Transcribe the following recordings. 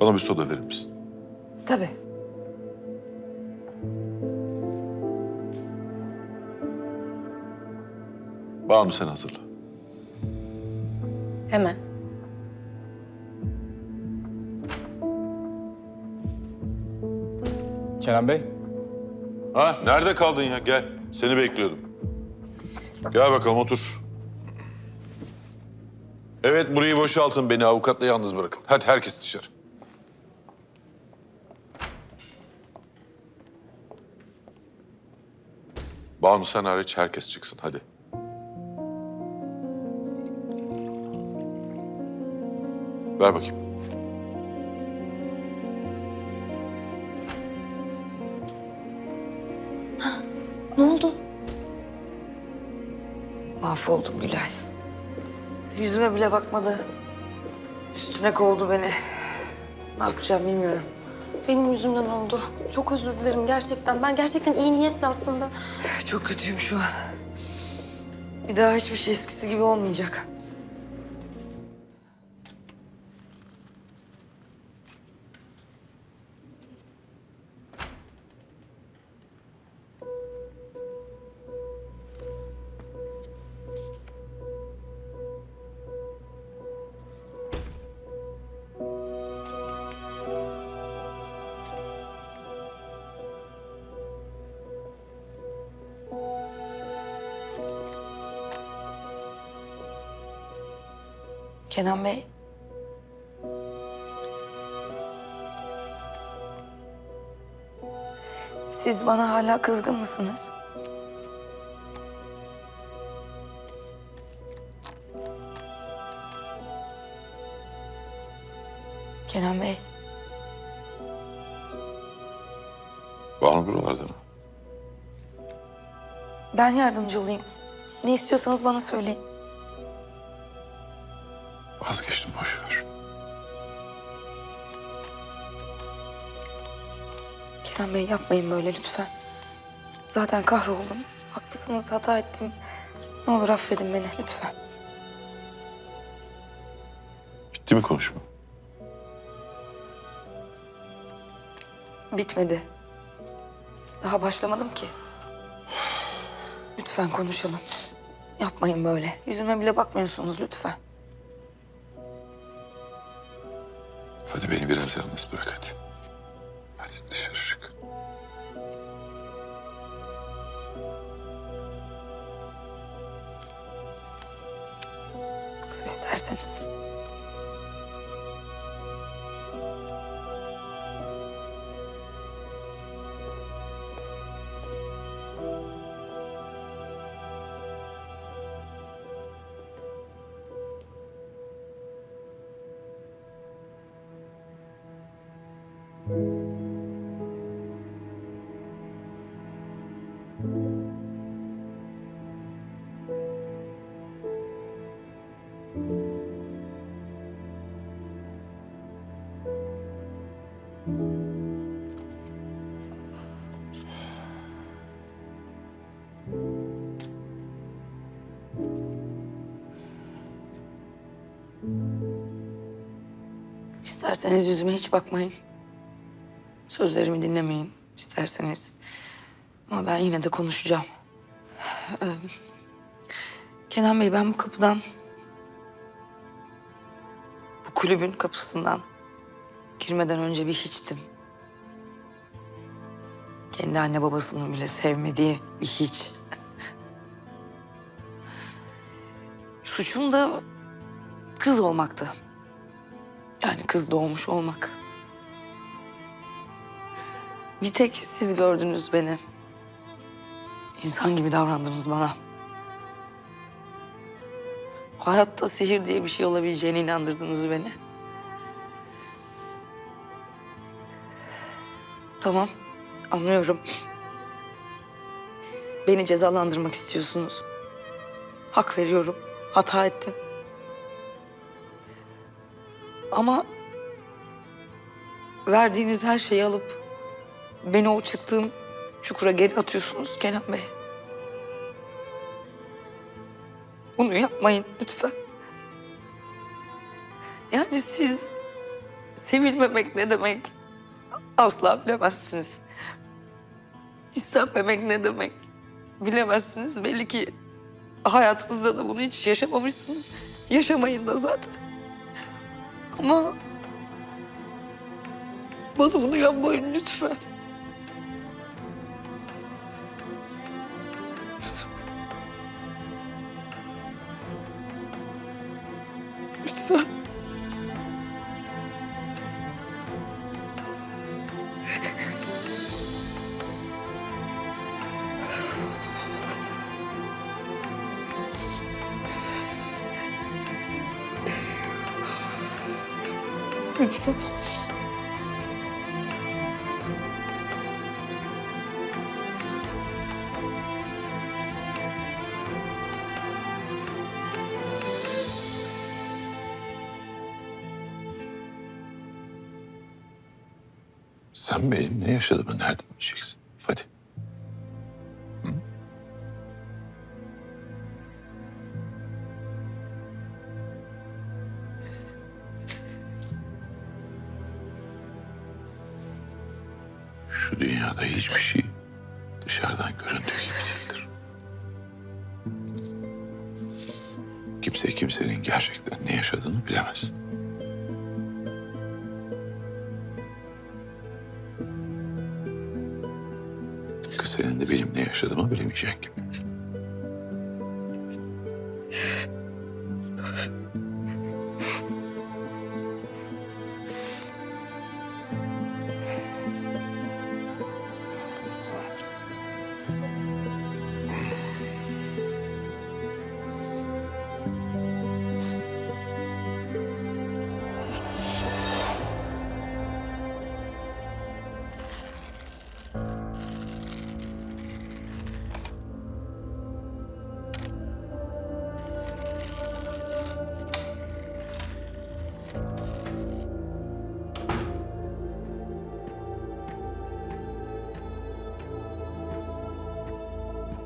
Bana bir soda verir misin? Tabii. Banu sen hazırla. Hemen. Kenan Bey, Ha nerede kaldın ya? Gel. Seni bekliyordum. Gel bakalım otur. Evet burayı boşaltın. Beni avukatla yalnız bırakın. Hadi herkes dışarı. Banu sen hariç herkes çıksın hadi. Ver bakayım. Ne oldu? Mahvoldum Gülay. Yüzüme bile bakmadı. Üstüne kovdu beni. Ne yapacağım bilmiyorum. Benim yüzümden oldu. Çok özür dilerim gerçekten. Ben gerçekten iyi niyetli aslında. Çok kötüyüm şu an. Bir daha hiçbir şey eskisi gibi olmayacak. Kenan Bey. Siz bana hala kızgın mısınız? Kenan Bey, Banu buralarda mı? ben yardımcı olayım. Ne istiyorsanız bana söyleyin. Vazgeçtim boş ver. Kenan Bey yapmayın böyle lütfen. Zaten kahroldum. Haklısınız, hata ettim. Ne olur affedin beni lütfen. Bitti mi konuşma? Bitmedi. Daha başlamadım ki. Lütfen konuşalım. Yapmayın böyle. Yüzüme bile bakmıyorsunuz lütfen. Hadi beni biraz yalnız bırak hadi. Hadi dışarı çık. Nasıl isterseniz. İsterseniz yüzüme hiç bakmayın. Sözlerimi dinlemeyin isterseniz. Ama ben yine de konuşacağım. Ee, Kenan Bey ben bu kapıdan... Bu kulübün kapısından girmeden önce bir hiçtim. Kendi anne babasının bile sevmediği bir hiç. Suçum da kız olmaktı. Yani kız doğmuş olmak. Bir tek siz gördünüz beni. İnsan gibi davrandınız bana. Hayatta sihir diye bir şey olabileceğine inandırdınız beni. Tamam, anlıyorum. Beni cezalandırmak istiyorsunuz. Hak veriyorum, hata ettim. Ama verdiğiniz her şeyi alıp beni o çıktığım çukura geri atıyorsunuz Kenan Bey. Bunu yapmayın lütfen. Yani siz sevilmemek ne demek asla bilemezsiniz. İstenmemek ne demek bilemezsiniz. Belli ki hayatınızda da bunu hiç yaşamamışsınız. Yaşamayın da zaten. Ama bana bunu yapmayın lütfen. Lütfen. Lütfen. Sen benim ne yaşadığımı nereden bileceksin? Hadi. Şu dünyada hiçbir şey dışarıdan göründüğü gibi değildir. Kimse kimsenin gerçekten ne yaşadığını bilemez. Yaşadığımı bilemeyecek gibi.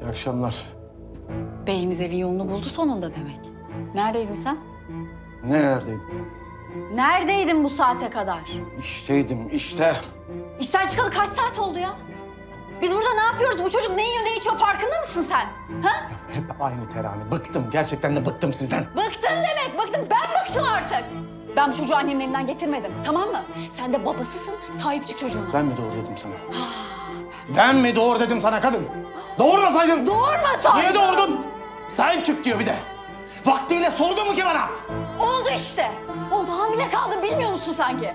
İyi akşamlar. Beyimiz evin yolunu buldu sonunda demek. Neredeydin sen? Nerelerdeydin? Neredeydin bu saate kadar? İşteydim, işte. İşten çıkalı kaç saat oldu ya? Biz burada ne yapıyoruz? Bu çocuk ne yiyor ne içiyor farkında mısın sen? Ha? Hep aynı terane. Bıktım, gerçekten de bıktım sizden. Bıktın demek bıktım. Ben bıktım artık. Ben bu çocuğu annemin evinden getirmedim tamam mı? Sen de babasısın sahip çık çocuğuna. Ben mi doğru dedim sana? ben mi doğru dedim sana kadın? Doğurmasaydın. Doğurmasaydın. Niye doğurdun? Sahip çık diyor bir de. Vaktiyle sordu mu ki bana? Oldu işte. Oldu hamile kaldın bilmiyor musun sanki?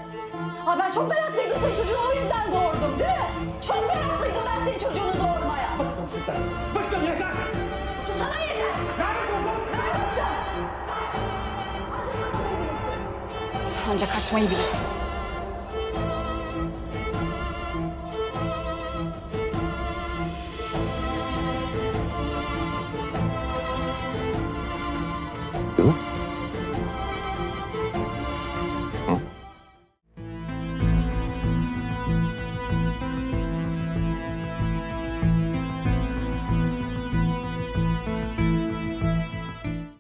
Ha ben çok meraklıydım senin çocuğunu o yüzden doğurdum değil mi? Çok meraklıydım ben senin çocuğunu doğurmaya. Bıktım sizden. Bıktım yeter. Sana yeter. Ancak kaçmayı bilirsin. You.